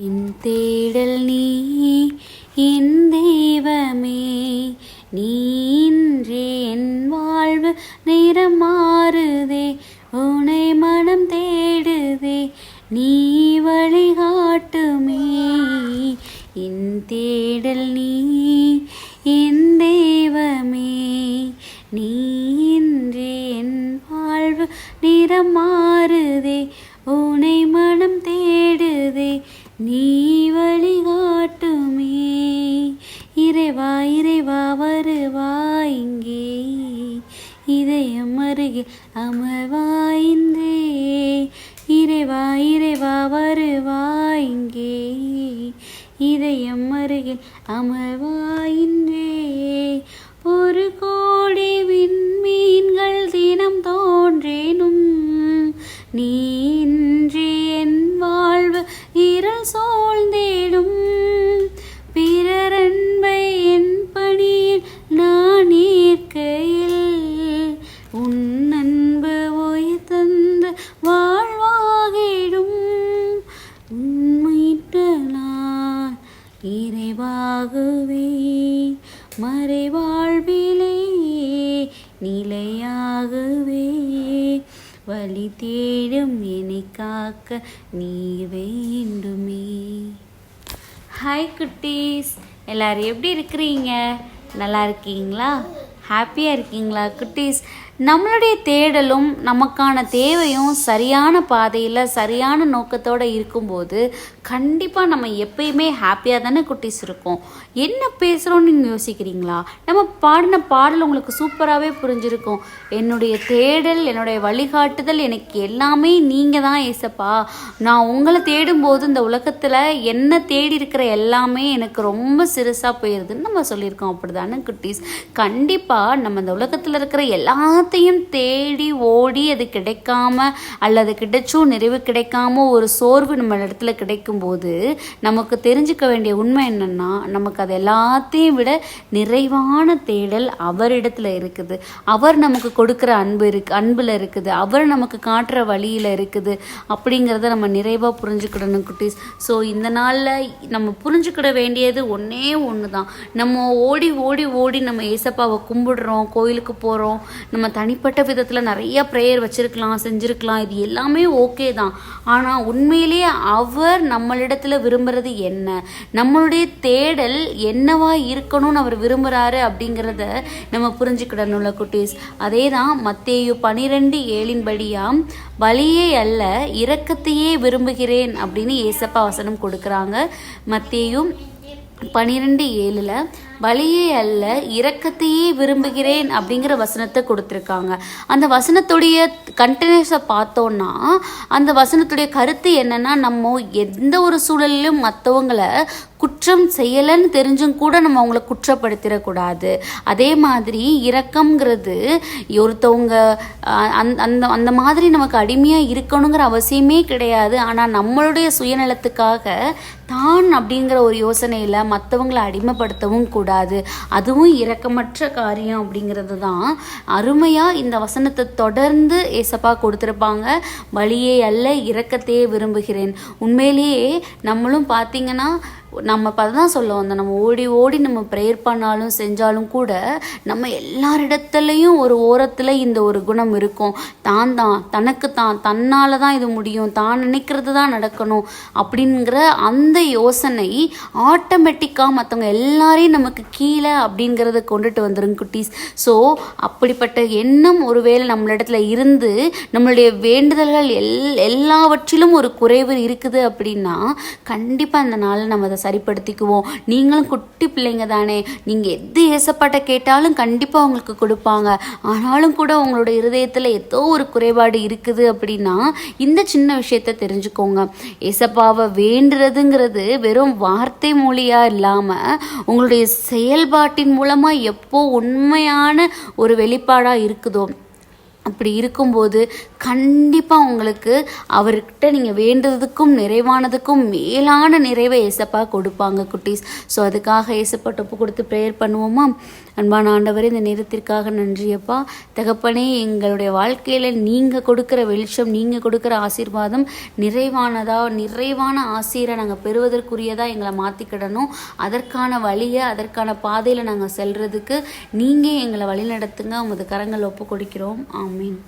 என் தேடல் நீ என் தெய்வமே. நீன்றே என் வாழ்வு நிறம் மாறுதே. உனை மனம் தேடுதே. நீ இதயம் அருகில் அமர்வாயின்றே இறைவா இறைவா வருவாயிங்கே இதயம் அருகில் அமர்வாயின்றே ஒரு கோடி விண்மீன்கள் தினம் தோன்றேனும். நீ மறைவாகவே மறைவாழ்விலே நிலையாகவே. வழி தேடும் என்னை காக்க நீ வேண்டுமே. ஹாய் குட்டீஸ் எல்லாரும் எப்படி இருக்கிறீங்க? நல்லா இருக்கீங்களா? ஹாப்பியாக இருக்கீங்களா குட்டீஸ்? நம்மளுடைய தேடலும் நமக்கான தேவையும் சரியான பாதையில் சரியான நோக்கத்தோடு இருக்கும்போது கண்டிப்பாக நம்ம எப்பயுமே ஹாப்பியாக தானே குட்டீஸ் இருக்கோம். என்ன பேசுகிறோன்னு நீங்கள் யோசிக்கிறீங்களா? நம்ம பாடின பாடல் உங்களுக்கு சூப்பராகவே புரிஞ்சிருக்கும். என்னுடைய தேடல் என்னுடைய வழிகாட்டுதல் எனக்கு எல்லாமே நீங்கள் தான் ஏசப்பா. நான் உங்களை தேடும்போது இந்த உலகத்தில் என்ன தேடி இருக்கிற எல்லாமே எனக்கு ரொம்ப சிறுசாக போயிடுதுன்னு நம்ம சொல்லியிருக்கோம். அப்படி தானே குட்டீஸ்? கண்டிப்பாக நம்ம இந்த உலகத்தில் இருக்கிற எல்லாத்தையும் தேடி ஓடி அது கிடைக்காம அல்லது கிடைச்சும் நிறைவு கிடைக்காம ஒரு சோர்வு நம்ம இடத்துல கிடைக்கும்போது நமக்கு தெரிஞ்சுக்க வேண்டிய உண்மை என்னன்னா நமக்கு அது எல்லாத்தையும் விட நிறைவான தேடல் அவரிடத்துல இருக்குது. அவர் நமக்கு கொடுக்குற அன்பு இருக்கு அன்பில் இருக்குது. அவர் நமக்கு காட்டுற வழியில் இருக்குது அப்படிங்கிறத நம்ம நிறைவாக புரிஞ்சுக்கிடணும் குட்டீஸ். ஸோ இந்த நாளில் நம்ம புரிஞ்சுக்கிட வேண்டியது ஒன்றே ஒன்று தான் நம்ம ஓடி ஓடி ஓடி நம்ம ஏசப்பாவை கும்பிடுறோம் கோயிலுக்கு போகிறோம் நம்ம தனிப்பட்ட விதத்தில் நிறைய ப்ரேயர் வச்சுருக்கலாம் செஞ்சுருக்கலாம். இது எல்லாமே ஓகே தான். ஆனால் உண்மையிலேயே அவர் நம்மளிடத்தில் விரும்புகிறது என்ன? நம்மளுடைய தேடல் என்னவா இருக்கணும்னு அவர் விரும்புகிறாரு அப்படிங்கிறத நம்ம புரிஞ்சுக்கிடணும்ல குட்டீஸ். அதே தான் மத்தேயு பனிரெண்டு ஏழின்படியாம் வழியே அல்ல இரக்கத்தையே விரும்புகிறேன் அப்படின்னு ஏசப்பா வசனம் கொடுக்குறாங்க. மத்தேயும் பனிரெண்டு ஏழில் வழியே அல்ல இரக்கத்தையே விரும்புகிறேன் அப்படிங்கிற வசனத்தை கொடுத்துருக்காங்க. அந்த வசனத்துடைய கண்டினியூஸை பார்த்தோன்னா அந்த வசனத்துடைய கருத்து என்னன்னா நம்ம எந்த ஒரு சூழலிலும் மற்றவங்களை குற்றம் செய்யலைன்னு தெரிஞ்சும் கூட நம்ம அவங்கள குற்றப்படுத்திடக்கூடாது. அதே மாதிரி இரக்கம்ங்கிறது ஒருத்தவங்க அந் அந்த அந்த மாதிரி நமக்கு அடிமையாக இருக்கணுங்கிற அவசியமே கிடையாது. ஆனால் நம்மளுடைய சுயநலத்துக்காக தான் அப்படிங்கிற ஒரு யோசனையில் மற்றவங்களை அடிமைப்படுத்தவும் கூட கூடாது. அதுவும் இரக்கமற்ற காரியம் அப்படிங்கிறது தான். அருமையாக இந்த வசனத்தை தொடர்ந்து ஏசப்பா கொடுத்துருப்பாங்க. வழியே அல்ல இரக்கத்தையே விரும்புகிறேன். உண்மையிலேயே நம்மளும் பார்த்தீங்கன்னா நம்ம இப்போ தான் சொல்ல வந்தோம். நம்ம ஓடி ஓடி நம்ம ப்ரேயர் பண்ணாலும் செஞ்சாலும் கூட நம்ம எல்லாரிடத்துலையும் ஒரு ஓரத்தில் இந்த ஒரு குணம் இருக்கும். தான் தான் தனக்கு தான் தன்னால் தான் இது முடியும். தான் நினைக்கிறது தான் நடக்கணும் அப்படிங்கிற அந்த யோசனை ஆட்டோமேட்டிக்காக மற்றவங்க எல்லாரையும் நமக்கு கீழே அப்படிங்கிறத கொண்டுட்டு வந்துரும் குட்டீஸ். ஸோ அப்படிப்பட்ட எண்ணம் ஒருவேளை நம்மளிடத்துல இருந்து நம்மளுடைய வேண்டுதல்கள் எல் எல்லாவற்றிலும் ஒரு குறைவு இருக்குது அப்படின்னா கண்டிப்பாக அந்த நாள் நம்ம அதை சரிப்படுத்திக்குவோம். நீங்களும் குட்டி பிள்ளைங்க தானே. நீங்கள் எது ஏசப்பாட்ட கேட்டாலும் கண்டிப்பாக உங்களுக்கு கொடுப்பாங்க. ஆனாலும் கூட உங்களோட இருதயத்தில் ஏதோ ஒரு குறைபாடு இருக்குது அப்படின்னா இந்த சின்ன விஷயத்த தெரிஞ்சுக்கோங்க. ஏசப்பாவை வேண்டுறதுங்கிறது வெறும் வார்த்தை மொழியாக இல்லாமல் உங்களுடைய செயல்பாட்டின் மூலமாக எப்போ உண்மையான ஒரு வெளிப்பாடாக இருக்குதோ அப்படி இருக்கும்போது கண்டிப்பாக உங்களுக்கு அவர்கிட்ட நீங்கள் வேண்டதுக்கும் நிறைவானதுக்கும் மேலான நிறைவை ஏசப்பா கொடுப்பாங்க குட்டீஸ். ஸோ அதுக்காக ஏசப்பா ஒப்பு கொடுத்து ப்ரேயர் பண்ணுவோமா? அன்பான ஆண்டவரே இந்த நேரத்திற்காக நன்றியப்பா. தகப்பனே எங்களுடைய வாழ்க்கையில் நீங்கள் கொடுக்குற வெளிச்சம் நீங்கள் கொடுக்குற ஆசீர்வாதம் நிறைவானதா நிறைவான ஆசீரை நாங்கள் பெறுவதற்குரியதாக எங்களை மாற்றிக்கிடணும் அதற்கான வழியை அதற்கான பாதையில் நாங்கள் செல்கிறதுக்கு நீங்கள் எங்களை வழிநடத்துங்க. உமது கரங்கள் ஒப்பு கொடுக்கிறோம் ஆமீன்.